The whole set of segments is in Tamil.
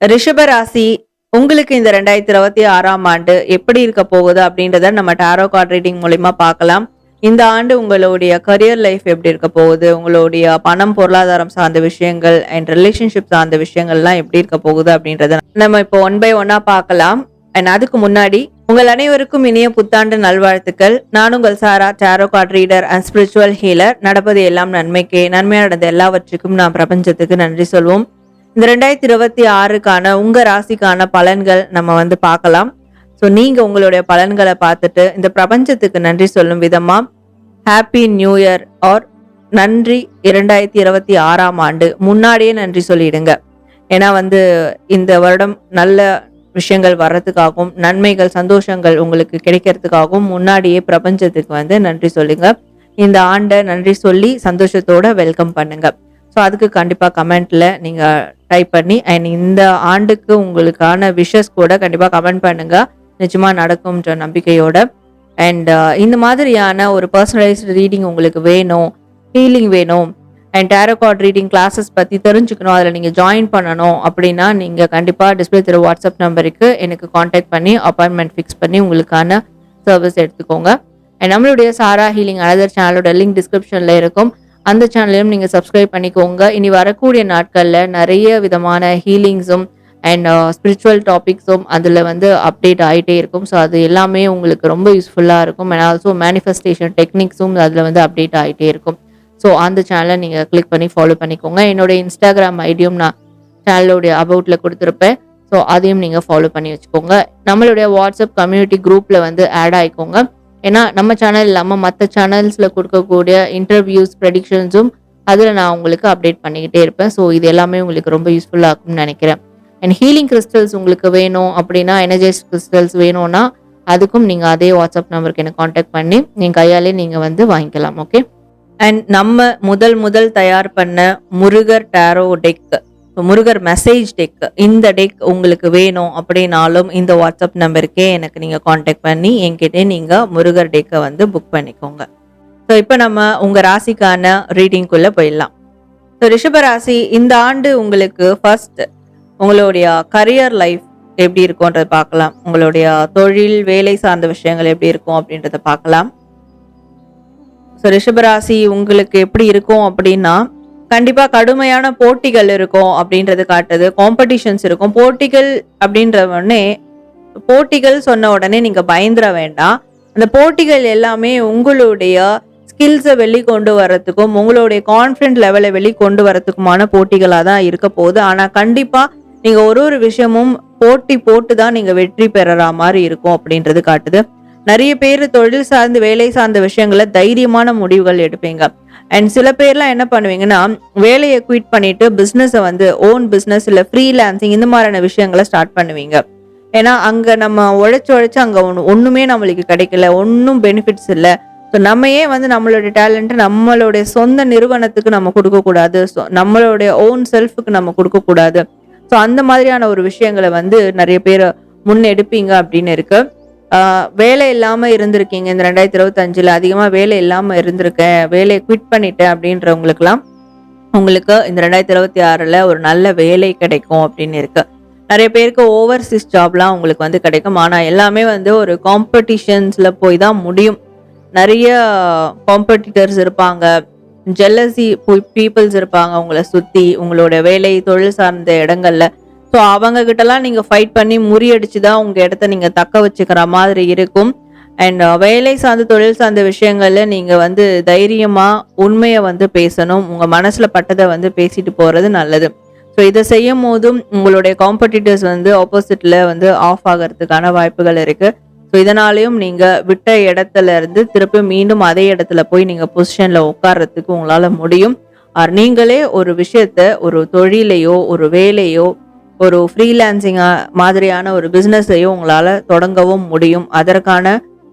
ரிஷபராசி உங்களுக்கு இந்த ரெண்டாயிரத்தி இருபத்தி ஆறாம் ஆண்டு எப்படி இருக்க போகுது அப்படின்றத நம்ம டாரோ கார்ட் ரீடிங் மூலியமா பார்க்கலாம். இந்த ஆண்டு உங்களுடைய கரியர் லைஃப் எப்படி இருக்க போகுது? உங்களுடைய பணம் பொருளாதாரம் சார்ந்த விஷயங்கள் அண்ட் ரிலேஷன்ஷிப் சார்ந்த விஷயங்கள்லாம் எப்படி இருக்க போகுது அப்படின்றத நம்ம இப்போ ஒன் பை ஒன்னா பார்க்கலாம். அண்ட் அதுக்கு முன்னாடி உங்கள் அனைவருக்கும் இனிய புத்தாண்டு நல்வாழ்த்துக்கள். நான் உங்கள் Sara tarot card reader and spiritual healer நடப்பது எல்லாம் நன்மைக்கே. நன்மையா நடந்த எல்லாவற்றுக்கும் நான் பிரபஞ்சத்துக்கு நன்றி சொல்வோம். இந்த ரெண்டாயிரத்தி இருபத்தி ஆறுக்கான உங்க ராசிக்கான பலன்கள் நம்ம வந்து பார்க்கலாம். ஸோ நீங்க உங்களுடைய பலன்களை பார்த்துட்டு இந்த பிரபஞ்சத்துக்கு நன்றி சொல்லும் விதமா ஹாப்பி நியூ இயர் ஆர் நன்றி இரண்டாயிரத்தி இருபத்தி ஆறாம் ஆண்டு முன்னாடியே நன்றி சொல்லிடுங்க. ஏன்னா வந்து இந்த வருடம் நல்ல விஷயங்கள் வர்றதுக்காகவும் நன்மைகள் சந்தோஷங்கள் உங்களுக்கு கிடைக்கிறதுக்காகவும் முன்னாடியே பிரபஞ்சத்துக்கு வந்து நன்றி சொல்லுங்க. இந்த ஆண்டை நன்றி சொல்லி சந்தோஷத்தோட வெல்கம் பண்ணுங்க. ஸோ அதுக்கு கண்டிப்பாக கமெண்ட்ல நீங்கள் டைப் பண்ணி அண்ட் இந்த ஆண்டுக்கு உங்களுக்கான விஷஸ் கூட கண்டிப்பாக கமெண்ட் பண்ணுங்கள் நிஜமாக நடக்கும்ன்ற நம்பிக்கையோட. அண்ட் uh, இந்த மாதிரியான ஒரு பர்சனலைஸ்டு ரீடிங் உங்களுக்கு வேணும் ஹீலிங் வேணும் அண்ட் டேரோகார்ட் ரீடிங் கிளாஸஸ் பற்றி தெரிஞ்சுக்கணும் அதில் நீங்கள் ஜாயின் பண்ணணும் அப்படின்னா நீங்கள் கண்டிப்பாக டிஸ்பிளே திரு வாட்ஸ்அப் நம்பருக்கு எனக்கு காண்டாக்ட் பண்ணி அப்பாயின்மெண்ட் ஃபிக்ஸ் பண்ணி உங்களுக்கான சர்வீஸ் எடுத்துக்கோங்க. அண்ட் நம்மளுடைய சாரா ஹீலிங் அனதர் சேனலோட லிங்க் டிஸ்கிரிப்ஷனில் இருக்கும். அந்த சேனலையும் நீங்கள் சப்ஸ்கிரைப் பண்ணிக்கோங்க. இனி வரக்கூடிய நாட்களில் நிறைய விதமான ஹீலிங்ஸும் அண்ட் ஸ்பிரிச்சுவல் டாபிக்ஸும் அதில் வந்து அப்டேட் ஆகிட்டே இருக்கும். ஸோ அது எல்லாமே உங்களுக்கு ரொம்ப யூஸ்ஃபுல்லாக இருக்கும். அண்ட் ஆல்சோ மேனிஃபெஸ்டேஷன் டெக்னிக்ஸும் அதில் வந்து அப்டேட் ஆகிட்டே இருக்கும். ஸோ அந்த சேனலை நீங்கள் கிளிக் பண்ணி ஃபாலோ பண்ணிக்கோங்க. என்னோட இன்ஸ்டாகிராம் ஐடியும் நான் சேனலோடைய அபவுட்டில் கொடுத்துருப்பேன். ஸோ அதையும் நீங்கள் ஃபாலோ பண்ணி வச்சுக்கோங்க. நம்மளுடைய வாட்ஸ்அப் கம்யூனிட்டி குரூப்பில் வந்து ஆட் ஆகிக்கோங்க ஏன்னா நம்ம சேனல் இல்லாமல் மற்ற சேனல்ஸில் கொடுக்கக்கூடிய இன்டர்வியூஸ் ப்ரெடிக்ஷன்ஸும் அதில் நான் உங்களுக்கு அப்டேட் பண்ணிக்கிட்டே இருப்பேன். ஸோ இது எல்லாமே உங்களுக்கு ரொம்ப யூஸ்ஃபுல்லாக இருக்கும்னு நினைக்கிறேன். அண்ட் ஹீலிங் கிறிஸ்டல்ஸ் உங்களுக்கு வேணும் அப்படின்னா எனர்ஜைஸ் கிறிஸ்டல்ஸ் வேணும்னா அதுக்கும் நீங்கள் அதே வாட்ஸ்அப் நம்பருக்கு எனக்கு காண்டாக்ட் பண்ணி நீங்கள் கையாலே நீங்கள் வந்து வாங்கிக்கலாம் ஓகே அண்ட் நம்ம முதல் முதல் தயார் பண்ண Murugar tarot deck Murugar message deck இந்த டெக் உங்களுக்கு வேணும் அப்படின்னாலும் இந்த வாட்ஸ்அப் நம்பருக்கே எனக்கு நீங்கள் காண்டாக்ட் பண்ணி என்கிட்ட நீங்கள் முருகர் டெக்கை வந்து புக் பண்ணிக்கோங்க. ஸோ இப்போ நம்ம உங்கள் ராசிக்கான ரீடிங்குள்ளே போயிடலாம். ஸோ ரிஷப ராசி இந்த ஆண்டு உங்களுக்கு ஃபர்ஸ்ட் உங்களுடைய கரியர் லைஃப் எப்படி இருக்கும்ன்றத பார்க்கலாம். உங்களுடைய தொழில் வேலை சார்ந்த விஷயங்கள் எப்படி இருக்கும் அப்படின்றத பார்க்கலாம். ஸோ ரிஷபராசி உங்களுக்கு எப்படி இருக்கும் அப்படின்னா கண்டிப்பா கடுமையான போட்டிகள் இருக்கும் அப்படின்றது காட்டுது. காம்படிஷன்ஸ் இருக்கும். போட்டிகள் அப்படின்ற உடனே போட்டிகள் சொன்ன உடனே நீங்க பயந்துட வேண்டாம். அந்த போட்டிகள் எல்லாமே உங்களுடைய ஸ்கில்ஸை வெளி கொண்டு வரத்துக்கும் உங்களுடைய கான்ஃபிடென்ட் லெவலை வெளி கொண்டு வரத்துக்குமான போட்டிகளாக தான் இருக்க போகுது. ஆனால் கண்டிப்பாக நீங்கள் ஒரு ஒரு விஷயமும் போட்டி போட்டு தான் நீங்கள் வெற்றி பெறற மாதிரி இருக்கும் அப்படின்றது காட்டுது. நிறைய பேர் தொழில் சார்ந்து வேலை சார்ந்த விஷயங்களை தைரியமான முடிவுகள் எடுப்பீங்க. அண்ட் சில பேர்லாம் என்ன பண்ணுவீங்கன்னா வேலையை குயிட் பண்ணிட்டு பிஸ்னஸை வந்து ஓன் பிஸ்னஸ் இல்லை ஃப்ரீலான்சிங் இந்த மாதிரியான விஷயங்களை ஸ்டார்ட் பண்ணுவீங்க. ஏன்னா அங்கே நம்ம உழைச்சி உழைச்சி அங்கே ஒன்று ஒன்றுமே நம்மளுக்கு கிடைக்கல ஒன்றும் பெனிஃபிட்ஸ் இல்லை. ஸோ நம்ம ஏன் வந்து நம்மளுடைய டேலண்ட்டை நம்மளுடைய சொந்த நிறுவனத்துக்கு நம்ம கொடுக்கக்கூடாது ஸோ நம்மளுடைய ஓன் செல்ஃபுக்கு நம்ம கொடுக்கக்கூடாது ஸோ அந்த மாதிரியான ஒரு விஷயங்களை வந்து நிறைய பேர் முன்னெடுப்பீங்க அப்படின்னு இருக்குது வேலை இல்லாமல் இருந்திருக்கீங்க இந்த ரெண்டாயிரத்தி இருபத்தஞ்சில். அதிகமாக வேலை இல்லாமல் இருந்திருக்கேன் வேலையை குவிட் பண்ணிட்டேன் அப்படின்றவங்களுக்குலாம் உங்களுக்கு இந்த ரெண்டாயிரத்தி இருபத்தி ஆறில் ஒரு நல்ல வேலை கிடைக்கும் அப்படின்னு இருக்கு. நிறைய பேருக்கு ஓவர்சீஸ் ஜாப்லாம் உங்களுக்கு வந்து கிடைக்கும். ஆனால் எல்லாமே வந்து ஒரு காம்படிஷன்ஸில் போய் தான் முடியும். நிறைய காம்படிட்டர்ஸ் இருப்பாங்க. ஜெல்லசி பீப்புள்ஸ் இருப்பாங்க உங்களை சுற்றி உங்களோட வேலை தொழில் சார்ந்த இடங்கள்ல. ஸோ அவங்க கிட்டலாம் நீங்க ஃபைட் பண்ணி முறியடிச்சு தான் உங்க இடத்த நீங்க தக்க வச்சுக்கிற மாதிரி இருக்கும். அண்ட் uh, வேலை சார்ந்த தொழில் சார்ந்த விஷயங்களில் நீங்க வந்து தைரியமா உண்மையை வந்து பேசணும். உங்கள் மனசுல பட்டதை வந்து பேசிட்டு போறது நல்லது. ஸோ இதை செய்யும் போதும் உங்களுடைய காம்படிட்டர்ஸ் வந்து ஆப்போசிட்ல வந்து ஆஃப் ஆகிறதுக்கான வாய்ப்புகள் இருக்கு. ஸோ இதனாலையும் நீங்கள் விட்ட இடத்துல இருந்து திருப்பி மீண்டும் அதே இடத்துல போய் நீங்க பொசிஷனில் உட்கார்றதுக்கு உங்களால் முடியும். ஆர் நீங்களே ஒரு விஷயத்த ஒரு தொழிலையோ ஒரு வேலையோ ஒரு ஃப்ரீலான்சிங்கா மாதிரியான ஒரு பிஸ்னஸையும் உங்களால் தொடங்கவும் முடியும். அதற்கான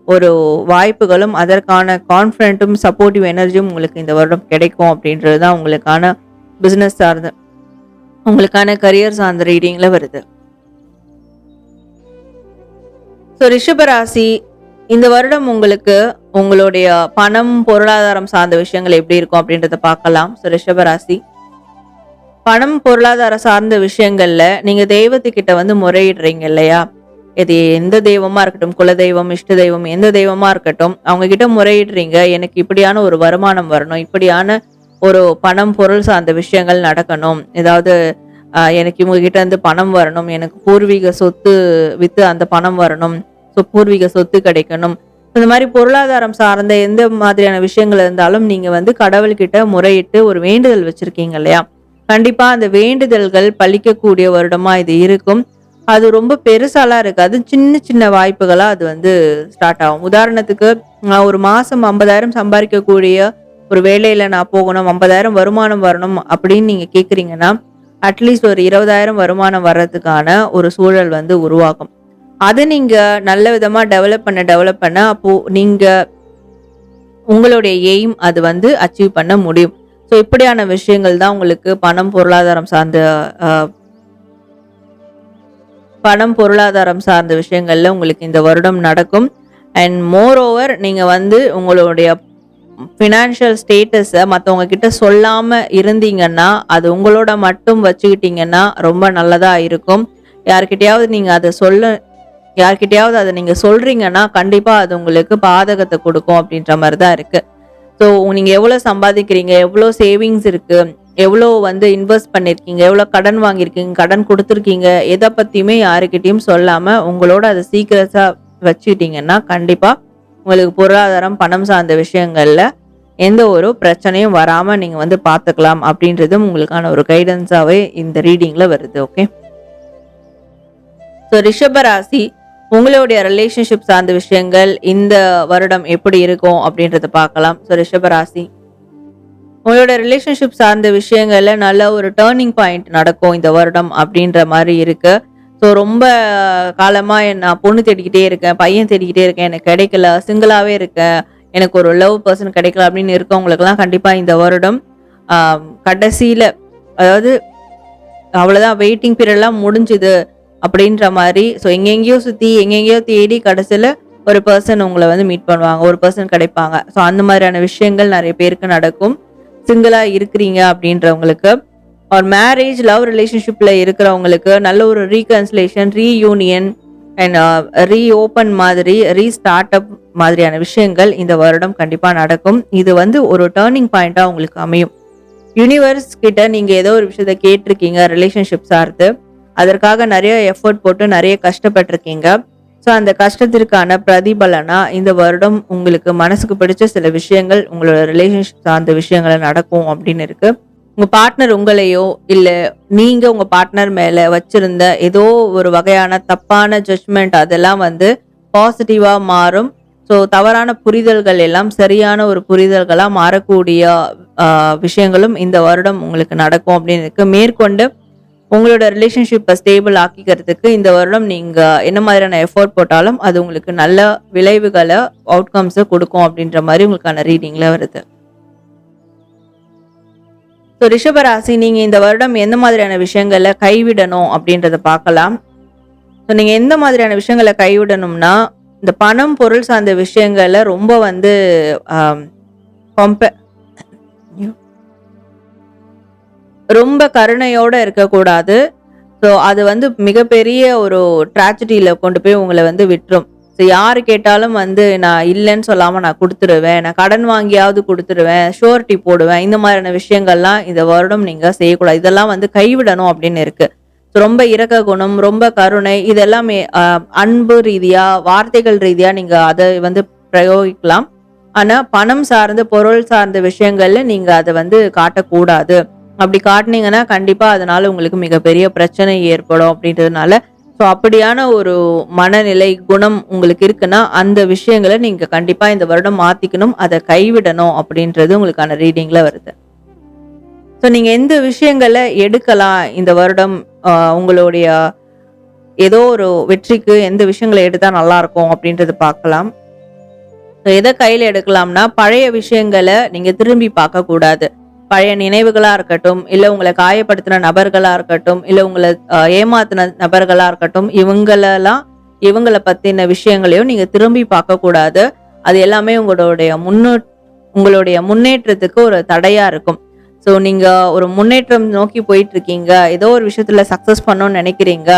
ஒரு வாய்ப்புகளும் அதற்கான கான்ஃபிடென்ட்டும் சப்போர்ட்டிவ் எனர்ஜியும் உங்களுக்கு இந்த வருடம் கிடைக்கும் அப்படின்றது தான் உங்களுக்கான பிஸ்னஸ் சார்ந்த உங்களுக்கான கரியர் சார்ந்த ரீடிங்ல வருது. ஸோ ரிஷபராசி இந்த வருடம் உங்களுக்கு உங்களுடைய பணம் பொருளாதாரம் சார்ந்த விஷயங்கள் எப்படி இருக்கும் அப்படின்றத பார்க்கலாம். ஸோ ரிஷபராசி பணம் பொருளாதார சார்ந்த விஷயங்கள்ல நீங்க தெய்வத்துக்கிட்ட வந்து முறையிடுறீங்க இல்லையா? இது எந்த தெய்வமா இருக்கட்டும் குலதெய்வம் இஷ்ட தெய்வம் எந்த தெய்வமா இருக்கட்டும் அவங்க கிட்ட முறையிடுறீங்க. எனக்கு இப்படியான ஒரு வருமானம் வரணும் இப்படியான ஒரு பணம் பொருள் சார்ந்த விஷயங்கள் நடக்கணும். ஏதாவது எனக்கு இவங்க கிட்ட இருந்து பணம் வரணும் எனக்கு பூர்வீக சொத்து வித்து அந்த பணம் வரணும் ஸோ பூர்வீக சொத்து கிடைக்கணும். இந்த மாதிரி பொருளாதாரம் சார்ந்த எந்த மாதிரியான விஷயங்கள் இருந்தாலும் நீங்க வந்து கடவுள்கிட்ட முறையிட்டு ஒரு வேண்டுதல் வச்சிருக்கீங்க இல்லையா? கண்டிப்பா அந்த வேண்டுதல்கள் பழிக்கக்கூடிய வருடமா இது இருக்கும். அது ரொம்ப பெருசாலாம் இருக்காது. சின்ன சின்ன வாய்ப்புகளாக அது வந்து ஸ்டார்ட் ஆகும். உதாரணத்துக்கு நான் ஒரு மாதம் ஐம்பதாயிரம் சம்பாதிக்கக்கூடிய ஒரு வேலையில் நான் போகணும் ஐம்பதாயிரம் வருமானம் வரணும் அப்படின்னு நீங்கள் கேட்குறீங்கன்னா அட்லீஸ்ட் ஒரு இருபதாயிரம் வருமானம் வர்றதுக்கான ஒரு சூழல் வந்து உருவாகும். அதை நீங்கள் நல்ல விதமாக டெவலப் பண்ண டெவலப் பண்ண அப்போது நீங்கள் உங்களுடைய எய்ம் அது வந்து அச்சீவ் பண்ண முடியும். ஸோ இப்படியான விஷயங்கள் தான் உங்களுக்கு பணம் பொருளாதாரம் சார்ந்த பணம் பொருளாதாரம் சார்ந்த விஷயங்களில் உங்களுக்கு இந்த வருடம் நடக்கும். அண்ட் மோர் ஓவர் நீங்கள் வந்து உங்களுடைய ஃபினான்ஷியல் ஸ்டேட்டஸை மற்றவங்க கிட்ட சொல்லாமல் இருந்தீங்கன்னா அது உங்களோட மட்டும் வச்சுக்கிட்டீங்கன்னா ரொம்ப நல்லதாக இருக்கும். யார்கிட்டயாவது நீங்கள் அதை சொல்ல யார்கிட்டயாவது அதை நீங்கள் சொல்கிறீங்கன்னா கண்டிப்பாக அது உங்களுக்கு பாதகத்தை கொடுக்கும் அப்படின்ற மாதிரி தான் இருக்குது ஸோ நீங்கள் எவ்வளோ சம்பாதிக்கிறீங்க? எவ்வளோ சேவிங்ஸ் இருக்குது எவ்வளோ வந்து இன்வெஸ்ட் பண்ணியிருக்கீங்க எவ்வளோ கடன் வாங்கியிருக்கீங்க? கடன் கொடுத்துருக்கீங்க? எதை பற்றியுமே யாருக்கிட்டையும் சொல்லாமல் உங்களோட அதை சீக்கிரஸாக வச்சுக்கிட்டீங்கன்னா கண்டிப்பாக உங்களுக்கு பொருளாதாரம் பணம் சார்ந்த விஷயங்களில் எந்த ஒரு பிரச்சனையும் வராமல் நீங்கள் வந்து பார்த்துக்கலாம் அப்படின்றதும் உங்களுக்கான ஒரு கைடன்ஸாகவே இந்த ரீடிங்கில் வருது ஓகே ஸோ ரிஷபராசி உங்களுடைய ரிலேஷன்ஷிப் சார்ந்த விஷயங்கள் இந்த வருடம் எப்படி இருக்கும் அப்படின்றத பார்க்கலாம். ஸோ ரிஷபராசி உங்களோட ரிலேஷன்ஷிப் சார்ந்த விஷயங்களில் நல்ல ஒரு டேர்னிங் பாயிண்ட் நடக்கும் இந்த வருடம் அப்படின்ற மாதிரி இருக்குது ஸோ ரொம்ப காலமாக நான் பொண்ணு தேடிக்கிட்டே இருக்கேன் பையன் தேடிக்கிட்டே இருக்கேன் எனக்கு கிடைக்கல சிங்கிளாகவே இருக்கேன் எனக்கு ஒரு லவ் பர்சன் கிடைக்கல அப்படின்னு இருக்கவங்களுக்குலாம் கண்டிப்பாக இந்த வருடம் கடைசியில் அதாவது அவ்வளோதான் வெயிட்டிங் பீரியட்லாம் முடிஞ்சுது. அப்படின்ற மாதிரி. ஸோ எங்கெங்கேயோ சுற்றி எங்கெங்கேயோ தேடி கடைசியில் ஒரு பர்சன் உங்களை வந்து மீட் பண்ணுவாங்க. ஒரு பர்சன் கிடைப்பாங்க. ஸோ அந்த மாதிரியான விஷயங்கள் நிறைய பேருக்கு நடக்கும். சிங்கிளாக இருக்கிறீங்க அப்படின்றவங்களுக்கு. ஒரு மேரேஜ் லவ் ரிலேஷன்ஷிப்பில் இருக்கிறவங்களுக்கு நல்ல ஒரு reconciliation reunion and reopen மாதிரி ரீஸ்டார்ட் அப் மாதிரியான விஷயங்கள் இந்த வருடம் கண்டிப்பாக நடக்கும். இது வந்து ஒரு டேர்னிங் பாயிண்ட்டாக உங்களுக்கு அமையும். யூனிவர்ஸ் கிட்ட நீங்கள் ஏதோ ஒரு விஷயத்த கேட்டிருக்கீங்க ரிலேஷன்ஷிப் சார்த்து அதற்காக நிறைய எஃபோர்ட் போட்டு நிறைய கஷ்டப்பட்டிருக்கீங்க. ஸோ அந்த கஷ்டத்திற்கான பிரதிபலனா இந்த வருடம் உங்களுக்கு மனசுக்கு பிடிச்ச சில விஷயங்கள் உங்களோட ரிலேஷன்ஷிப் சார்ந்த விஷயங்களை நடக்கும் அப்படின்னு இருக்கு. உங்க பார்ட்னர் உங்களையோ இல்ல நீங்க உங்க பார்ட்னர் மேல வச்சிருந்த ஏதோ ஒரு வகையான தப்பான ஜட்ஜ்மெண்ட் அதெல்லாம் வந்து பாசிட்டிவா மாறும். ஸோ தவறான புரிதல்கள் எல்லாம் சரியான ஒரு புரிதல்களாக மாறக்கூடிய விஷயங்களும் இந்த வருடம் உங்களுக்கு நடக்கும் அப்படின்னு இருக்கு. மேற்கொண்டு உங்களோட ரிலேஷன்ஷிப்பை ஸ்டேபிள் ஆக்கிக்கிறதுக்கு இந்த வருடம் நீங்கள் என்ன மாதிரியான எஃபோர்ட் போட்டாலும் அது உங்களுக்கு நல்ல விளைவுகளை அவுட்கம்ஸை கொடுக்கும் அப்படின்ற மாதிரி உங்களுக்கான ரீடிங்கில் வருது. ஸோ ரிஷபராசி நீங்கள் இந்த வருடம் எந்த மாதிரியான விஷயங்களை கைவிடணும் அப்படின்றத பார்க்கலாம். ஸோ நீங்கள் எந்த மாதிரியான விஷயங்களை கைவிடணும்னா இந்த பணம் பொருள் சார்ந்த விஷயங்களை ரொம்ப வந்து கம்பே ரொம்ப கருணையோட இருக்கக்கூடாது. ஸோ அது வந்து மிகப்பெரிய ஒரு ட்ராஜடியில் கொண்டு போய் உங்களை வந்து விட்டுரும். ஸோ யார் கேட்டாலும் வந்து நான் இல்லைன்னு சொல்லாமல் நான் கொடுத்துருவேன். நான் கடன் வாங்கியாவது கொடுத்துருவேன். ஷோரிட்டி போடுவேன். இந்த மாதிரியான விஷயங்கள்லாம் இந்த வருடம் நீங்கள் செய்யக்கூடாது. இதெல்லாம் வந்து கைவிடணும் அப்படின்னு இருக்குது ஸோ ரொம்ப இரக்க குணம் ரொம்ப கருணை இதெல்லாமே அன்பு ரீதியாக வார்த்தைகள் ரீதியாக நீங்கள் அதை வந்து பிரயோகிக்கலாம். ஆனால் பணம் சார்ந்த பொருள் சார்ந்த விஷயங்கள்ல நீங்கள் அதை வந்து காட்டக்கூடாது. அப்படி காட்டுனீங்கன்னா கண்டிப்பாக அதனால உங்களுக்கு மிகப்பெரிய பிரச்சனை ஏற்படும் அப்படின்றதுனால. ஸோ அப்படியான ஒரு மனநிலை குணம் உங்களுக்கு இருக்குன்னா அந்த விஷயங்களை நீங்கள் கண்டிப்பாக இந்த வருடம் மாற்றிக்கணும் அதை கைவிடணும் அப்படின்றது உங்களுக்கான ரீடிங்கில் வருது. ஸோ நீங்கள் எந்த விஷயங்களை எடுக்கலாம் இந்த வருடம்? உங்களுடைய ஏதோ ஒரு வெற்றிக்கு எந்த விஷயங்களை எடுத்தால் நல்லாயிருக்கும் அப்படின்றது பார்க்கலாம். ஸோ எதை கையில் எடுக்கலாம்னா பழைய விஷயங்களை நீங்கள் திரும்பி பார்க்கக்கூடாது. பழைய நினைவுகளாக இருக்கட்டும் இல்லை உங்களை காயப்படுத்தின நபர்களாக இருக்கட்டும் இல்லை உங்களை ஏமாத்தின நபர்களாக இருக்கட்டும் இவங்களெல்லாம் இவங்கள பற்றின விஷயங்களையும் நீங்கள் திரும்பி பார்க்கக்கூடாது. அது எல்லாமே உங்களுடைய முன்னே உங்களுடைய முன்னேற்றத்துக்கு ஒரு தடையாக இருக்கும். ஸோ நீங்கள் ஒரு முன்னேற்றம் நோக்கி போயிட்டு இருக்கீங்க ஏதோ ஒரு விஷயத்தில் சக்ஸஸ் பண்ணணும்னு நினைக்கிறீங்க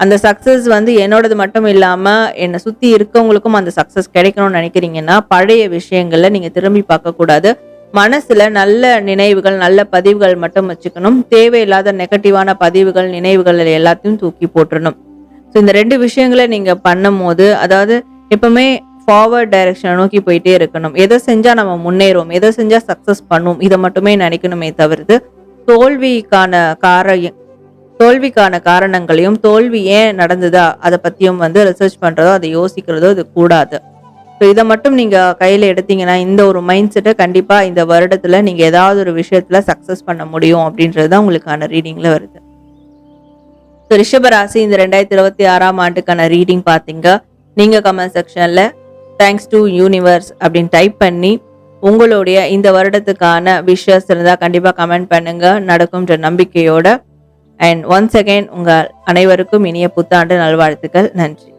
அந்த சக்ஸஸ் வந்து என்னோடது மட்டும் இல்லாமல் என்னை சுற்றி இருக்கவங்களுக்கும் அந்த சக்ஸஸ் கிடைக்கணும்னு நினைக்கிறீங்கன்னா பழைய விஷயங்களில் நீங்கள் திரும்பி பார்க்கக்கூடாது. மனசுல நல்ல நினைவுகள் நல்ல பதிவுகள் மட்டும் வச்சுக்கணும். தேவையில்லாத நெகட்டிவான பதிவுகள் நினைவுகள் எல்லாத்தையும் தூக்கி போட்டுடணும் ஸோ இந்த ரெண்டு விஷயங்களை நீங்க பண்ணும்போது அதாவது எப்பவுமே ஃபார்வர்ட் டைரக்ஷனை நோக்கி போயிட்டே இருக்கணும். எதை செஞ்சா நம்ம முன்னேறுவோம் எதை செஞ்சா சக்சஸ் பண்ணுவோம் இதை மட்டுமே நினைக்கணுமே தவிர்த்து தோல்விக்கான கார தோல்விக்கான காரணங்களையும் தோல்வி ஏன் நடந்ததா அதை பற்றியும் வந்து ரிசர்ச் பண்ணுறதோ அதை யோசிக்கிறதோ இது கூடாது. ஸோ இதை மட்டும் நீங்கள் கையில் எடுத்தீங்கன்னா இந்த ஒரு மைண்ட் செட்டை கண்டிப்பாக இந்த வருடத்தில் நீங்கள் ஏதாவது ஒரு விஷயத்தில் சக்ஸஸ் பண்ண முடியும் அப்படின்றது தான் உங்களுக்கான ரீடிங்கில் வருது. ஸோ ரிஷபராசி இந்த ரெண்டாயிரத்தி இருபத்தி ஆறாம் ஆண்டுக்கான ரீடிங் பார்த்தீங்க. நீங்கள் கமெண்ட் செக்ஷனில் தேங்க்ஸ் டு யூனிவர்ஸ் அப்படின்னு டைப் பண்ணி உங்களுடைய இந்த வருடத்துக்கான விஷஸ் இருந்தால் கண்டிப்பாக கமெண்ட் பண்ணுங்கள் நடக்கும்ன்ற நம்பிக்கையோட. அண்ட் ஒன்ஸ் அகெயின் உங்கள் அனைவருக்கும் இனிய புத்தாண்டு நல்வாழ்த்துக்கள். நன்றி.